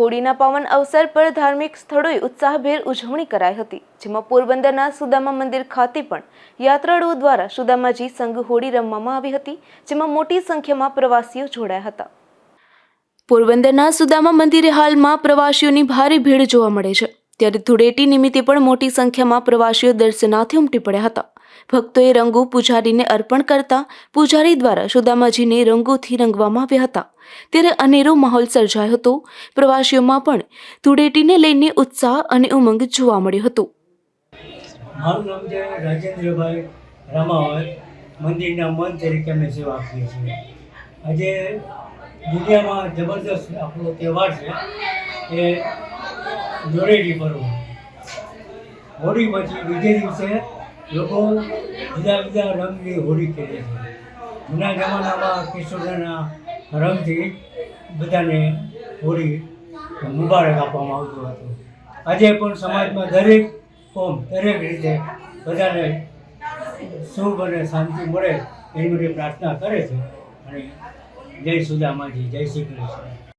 હોળીના પાવન અવસર પર ધાર્મિક સ્થળોએ ઉત્સાહભેર ઉજવણી કરાઈ હતી, જેમાં પોરબંદરના સુદામા મંદિર ખાતે પણ યાત્રાળુઓ દ્વારા સુદામાજી સંઘ હોળી રમવામાં આવી હતી, જેમાં મોટી સંખ્યામાં પ્રવાસીઓ જોડાયા હતા. પોરબંદરના સુદામા મંદિરે હાલમાં પ્રવાસીઓની ભારે ભીડ જોવા મળે છે, ત્યારે ધૂળેટી નિમિત્તે પણ મોટી સંખ્યામાં પ્રવાસીઓ દર્શનાર્થે ઉમટી પડ્યા હતા. ભક્તોએ રંગો પૂજારીને અર્પણ કરતા પૂજારી દ્વારા સુદામાજીને રંગોથી રંગવામાં આવ્યા હતા. ત્યારે અનેરો માહોલ સર્જાયો હતો. પ્રવાસીઓમાં પણ ધૂળેટીને લઈને ઉત્સાહ અને ઉમંગ જોવા મળ્યો હતો. મારું નામ છે રાજેન્દ્રભાઈ રમાવત. મંદિરના મન તરીકે અમે સેવા આપીએ છીએ. આજે દુનિયામાં જબરદસ્ત આપણો તહેવાર છે એ ધૂળેટી પર્વ. હોળી પછી બીજે દિવસે લોકો જુદા જુદા રંગની હોળી ખેલે છે. જૂના જમાનામાં કિશોરના રંગથી બધાને હોળી મુબારક આપવામાં આવતું હતું. આજે પણ સમાજમાં દરેક કોમ, દરેક રીતે બધાને શુભ અને શાંતિ મળે એની માટે પ્રાર્થના કરે છે. અને જય સુદામાજી, જય શ્રી કૃષ્ણ.